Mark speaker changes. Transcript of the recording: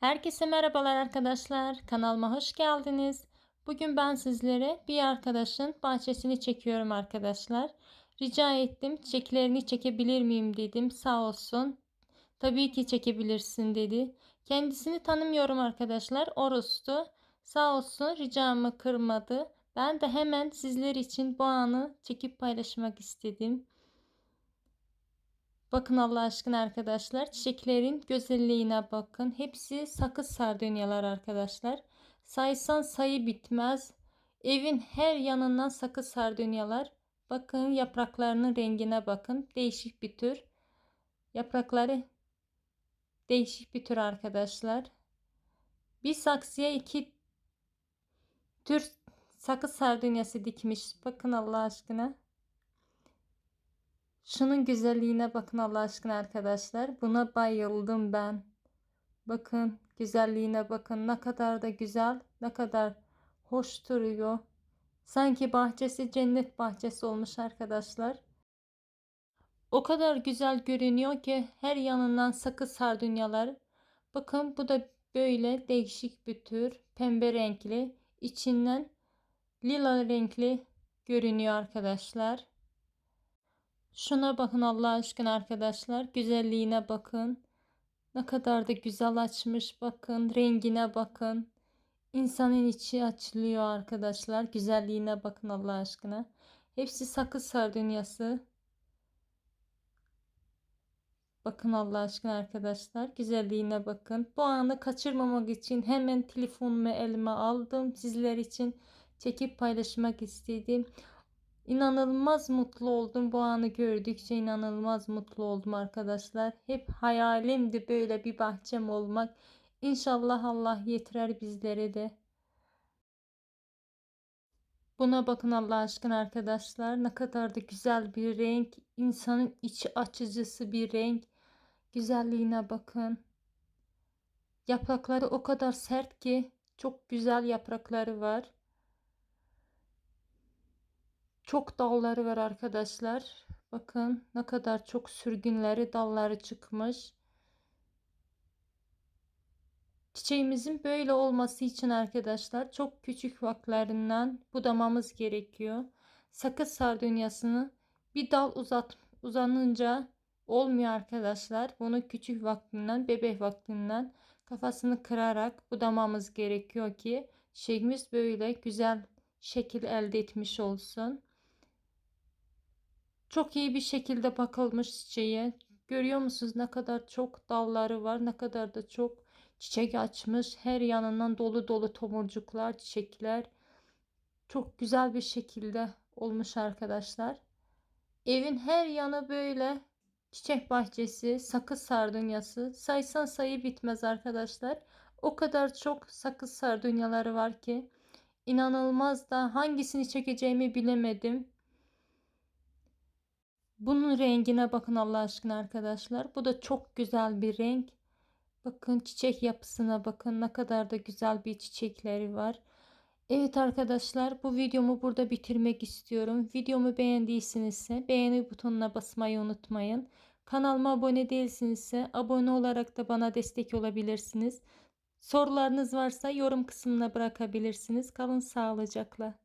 Speaker 1: Herkese merhabalar arkadaşlar. Kanalıma hoş geldiniz. Bugün ben sizlere bir arkadaşın bahçesini çekiyorum arkadaşlar. Rica ettim çiçeklerini çekebilir miyim dedim. Sağ olsun. Tabii ki çekebilirsin dedi. Kendisini tanımıyorum arkadaşlar. Oros'tu. Sağ olsun ricamı kırmadı. Ben de hemen sizler için bu anı çekip paylaşmak istedim. Bakın Allah aşkına arkadaşlar çiçeklerin güzelliğine bakın. Hepsi sakız sardunyalar arkadaşlar. Saysan sayı bitmez. Evin her yanından sakız sardunyalar. Bakın yapraklarının rengine bakın. Değişik bir tür. Yaprakları değişik bir tür arkadaşlar. Bir saksıya iki tür sakız sardunyası dikmiş. Bakın Allah aşkına. Şunun güzelliğine bakın Allah aşkına arkadaşlar. Buna bayıldım ben. Bakın güzelliğine bakın. Ne kadar da güzel, ne kadar hoş duruyor. Sanki bahçesi cennet bahçesi olmuş arkadaşlar. O kadar güzel görünüyor ki her yanından sakız sardunyalar. Bakın bu da böyle değişik bir tür. Pembe renkli. içinden lila renkli görünüyor arkadaşlar. Şuna bakın Allah aşkına arkadaşlar. Güzelliğine bakın. Ne kadar da güzel açmış bakın. Rengine bakın. İnsanın içi açılıyor arkadaşlar. Güzelliğine bakın Allah aşkına. Hepsi sakız sardunyası. Bakın Allah aşkına arkadaşlar. Güzelliğine bakın. Bu anı kaçırmamak için hemen telefonumu elime aldım. Sizler için çekip paylaşmak istedim. İnanılmaz mutlu oldum bu anı gördükçe inanılmaz mutlu oldum arkadaşlar. Hep hayalimdi böyle bir bahçem olmak. İnşallah Allah yetirer bizlere de. Buna bakın Allah aşkına arkadaşlar. Ne kadar da güzel bir renk. insanın içi açıcısı bir renk. Güzelliğine bakın. Yaprakları o kadar sert ki çok güzel yaprakları var. Çok dalları var arkadaşlar. Bakın ne kadar çok sürgünleri dalları çıkmış. Çiçeğimizin böyle olması için arkadaşlar çok küçük vaklerinden budamamız gerekiyor. Sakız sardunyasını bir dal uzat uzanınca olmuyor arkadaşlar. Bunu küçük vaktinden bebek vaktinden kafasını kırarak budamamız gerekiyor ki çiçeğimiz böyle güzel şekil elde etmiş olsun. Çok iyi bir şekilde bakılmış çiçeğe. Görüyor musunuz ne kadar çok dalları var, ne kadar da çok çiçek açmış. Her yanından dolu dolu tomurcuklar, çiçekler. Çok güzel bir şekilde olmuş arkadaşlar. Evin her yanı böyle çiçek bahçesi, sakız sardunyası. Saysan sayı bitmez arkadaşlar. O kadar çok sakız sardunyaları var ki inanılmaz da hangisini çekeceğimi bilemedim. Bunun rengine bakın Allah aşkına arkadaşlar. Bu da çok güzel bir renk. Bakın çiçek yapısına bakın ne kadar da güzel bir çiçekleri var. Evet arkadaşlar bu videomu burada bitirmek istiyorum. Videomu beğendiysenizse beğeni butonuna basmayı unutmayın. Kanalıma abone değilsinizse abone olarak da bana destek olabilirsiniz. Sorularınız varsa yorum kısmına bırakabilirsiniz. Kalın sağlıcakla.